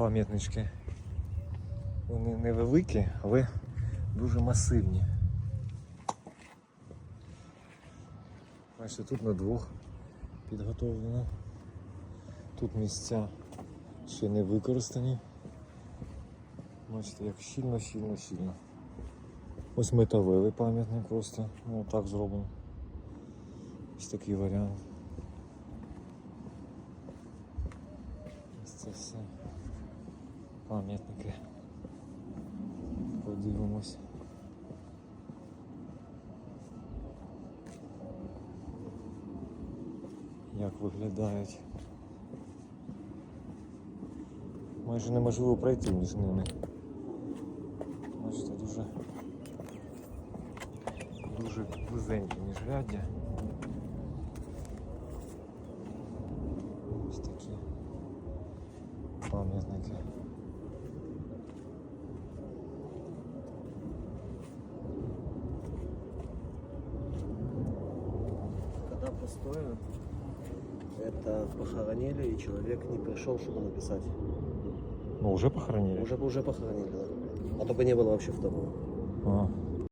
пам'ятнички. Вони невеликі, але дуже масивні. Бачите, тут на двох підготовлено. Тут місця ще не використані. Бачите, як щільно, щільно, щільно. Ось металевий пам'ятник просто. Ну, так зроблено. Ось такий варіант. Ось це все пам'ятники. Подивимось. Як виглядають. Майже неможливо пройти між ними. Бачите, дуже дуже вузенькі міжряддя. Ось такі пам'ятники. Когда пустое, это похоронили, и человек не пришел, чтобы написать. Ну, уже похоронили? Уже, уже похоронили, да. А то бы не было вообще второго. А,